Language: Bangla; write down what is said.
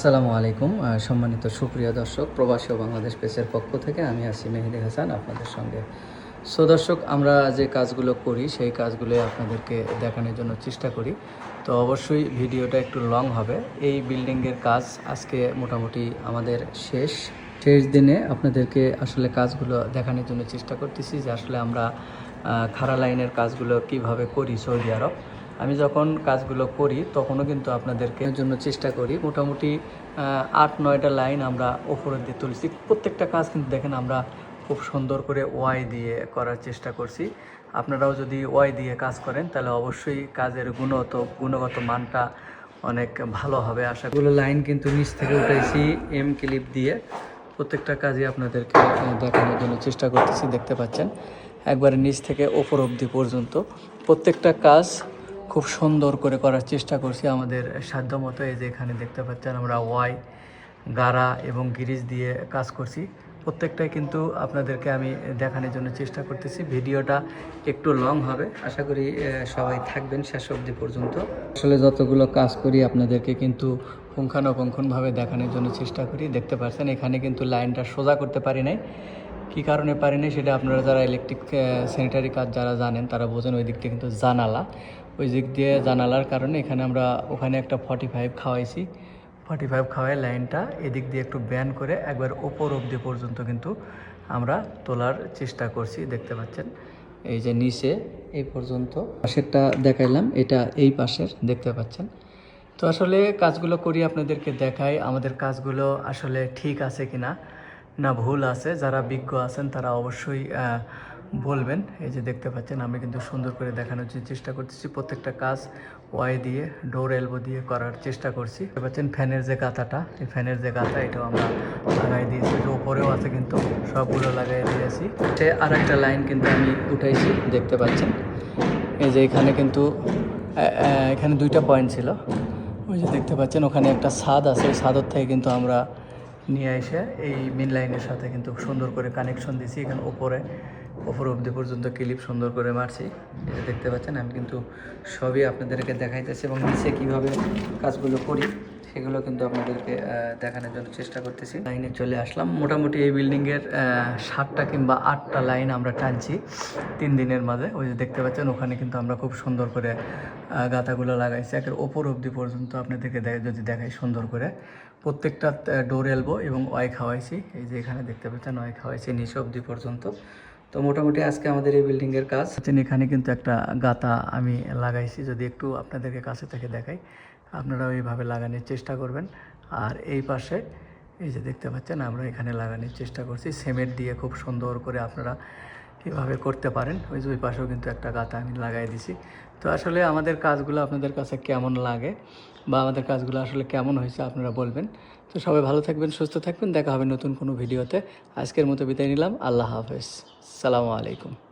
আসসালামু আলাইকুম সম্মানিত সুপ্রিয় দর্শক, প্রবাসী বাংলাদেশ পেসের পক্ষ থেকে আমি আছি মেহেদি হাসান আপনাদের সঙ্গে। সো দর্শক, আমরা যে কাজগুলো করি, সেই কাজগুলো আপনাদেরকে দেখানোর জন্য চেষ্টা করি। তো অবশ্যই ভিডিওটা একটু লং হবে। এই বিল্ডিংয়ের কাজ আজকে মোটামুটি আমাদের শেষ। শেষ দিনে আপনাদেরকে আসলে কাজগুলো দেখানোর জন্য চেষ্টা করতেছি যে আসলে আমরা খাড়া লাইনের কাজগুলো কীভাবে করি সৌদি আরব। আমি যখন কাজগুলো করি, তখনও কিন্তু আপনাদেরকে জন্য চেষ্টা করি। মোটামুটি আট, নয়টা লাইন আমরা ওপরের দিয়ে তুলছি। প্রত্যেকটা কাজ কিন্তু দেখেন আমরা খুব সুন্দর করে ওয়াই দিয়ে করার চেষ্টা করছি। আপনারাও যদি ওয়াই দিয়ে কাজ করেন, তাহলে অবশ্যই কাজের গুণগত গুণগত মানটা অনেক ভালো হবে। আশাগুলো লাইন কিন্তু নিচ থেকে উঠাইছি, এম ক্লিপ দিয়ে। প্রত্যেকটা কাজই আপনাদেরকে দেখানোর জন্য চেষ্টা করতেছি, দেখতে পাচ্ছেন। একবারে নিচ থেকে ওপর অবধি পর্যন্ত। প্রত্যেকটা কাজ খুব সুন্দর করে করার চেষ্টা করছি আমাদের সাধ্য মতো। এই যে এখানে দেখতে পাচ্ছেন আমরা ওয়াই, গাড়া এবং গিরিজ দিয়ে কাজ করছি। প্রত্যেকটাই কিন্তু আপনাদেরকে আমি দেখানোর জন্য চেষ্টা করতেছি। ভিডিওটা একটু লং হবে। আশা করি সবাই থাকবেন শেষ অবধি পর্যন্ত। আসলে যতগুলো কাজ করি, আপনাদেরকে কিন্তু পুঙ্খানুপুঙ্খনভাবে দেখানোর জন্য চেষ্টা করি। দেখতে পাচ্ছেন, এখানে কিন্তু লাইনটা সোজা করতে পারি নাই। কী কারণে পারিনি সেটা আপনারা যারা ইলেকট্রিক স্যানিটারি কাজ যারা জানেন, তারা বোঝেন ওই দিকটা কিন্তু জানালা। ওই দিক দিয়ে জানালার কারণে এখানে আমরা ওখানে একটা ফর্টি ফাইভ খাওয়াইছি। ফর্টি ফাইভ খাওয়াই লাইনটা এদিক দিয়ে একটু ব্যান করে একবার ওপর অবধি পর্যন্ত কিন্তু আমরা তোলার চেষ্টা করছি, দেখতে পাচ্ছেন। এই যে নিচে, এই পর্যন্ত পাশেরটা দেখাইলাম, এটা এই পাশের, দেখতে পাচ্ছেন। তো আসলে কাজগুলো করি আপনাদেরকে দেখাই, আমাদের কাজগুলো আসলে ঠিক আছে কিনা, না ভুল আছে। যারা বিজ্ঞ আছেন তারা অবশ্যই বলবেন। এই যে দেখতে পাচ্ছেন, আমি কিন্তু সুন্দর করে দেখানোর চেষ্টা করতেছি। প্রত্যেকটা কাজ ওয়াই দিয়ে, ডোর এলবো দিয়ে করার চেষ্টা করছি। দেখতে পাচ্ছেন, ফ্যানের যে গাথাটা, এই ফ্যানের যে গাথা, এটাও আমরা লাগাই দিয়েছি। যে উপরেও আছে কিন্তু, সবগুলো লাগাই দিয়েছি। সে আর একটা লাইন কিন্তু আমি উঠাইছি, দেখতে পাচ্ছেন। এই যে এখানে কিন্তু এখানে দুইটা পয়েন্ট ছিল। ওই যে দেখতে পাচ্ছেন, ওখানে একটা ছাদ আছে, ওই ছাদর থেকে কিন্তু আমরা নিয়ে এসে এই মেন লাইনের সাথে কিন্তু সুন্দর করে কানেকশন দিছি। এখানে ওপরে, ওপর অবধি পর্যন্ত ক্লিপ সুন্দর করে মারছি। এটা দেখতে পাচ্ছেন, আমি কিন্তু সবই আপনাদেরকে দেখাইতেছি এবং নিচে কীভাবে কাজগুলো করি। সেগুলো কিন্তু আপনাদেরকে দেখানোর জন্য চেষ্টা করতেছি। লাইনে চলে আসলাম। মোটামুটি এই বিল্ডিংয়ের সাতটা কিংবা আটটা লাইন আমরা টানছি তিন দিনের মাঝে। ওই যে দেখতে পাচ্ছেন, ওখানে কিন্তু আমরা খুব সুন্দর করে গাঁথাগুলো লাগাইছি। একের ওপর অবধি পর্যন্ত আপনাদেরকে যদি দেখাই সুন্দর করে। প্রত্যেকটা ডোর এলবো এবং ওয়াই খাওয়াইছি। এই যে এখানে দেখতে পাচ্ছেন, ওয়াই খাওয়াইছি নিচ অবধি পর্যন্ত। তো মোটামুটি আজকে আমাদের এই বিল্ডিংয়ের কাজ। এখানে কিন্তু একটা গাতা আমি লাগাইছি, যদি একটু আপনাদেরকে কাছে থেকে দেখাই। আপনারা এইভাবে লাগানোর চেষ্টা করবেন। আর এই পাশে, এই যে দেখতে পাচ্ছেন, আমরা এখানে লাগানোর চেষ্টা করছি। সিমেন্ট দিয়ে খুব সুন্দর করে আপনারা এভাবে করতে পারেন। ওই যে ওই পাশেও কিন্তু একটা গাতা আমি লাগাই দিছি। তো আসলে আমাদের কাজগুলো আপনাদের কাছে কেমন লাগে বা আমাদের কাজগুলো আসলে কেমন হয়েছে আপনারা বলবেন। তো সবাই ভালো থাকবেন, সুস্থ থাকবেন। দেখা হবে নতুন কোনো ভিডিওতে। আজকের মতো বিদায় নিলাম। আল্লাহ হাফেজ। সালামু আলাইকুম।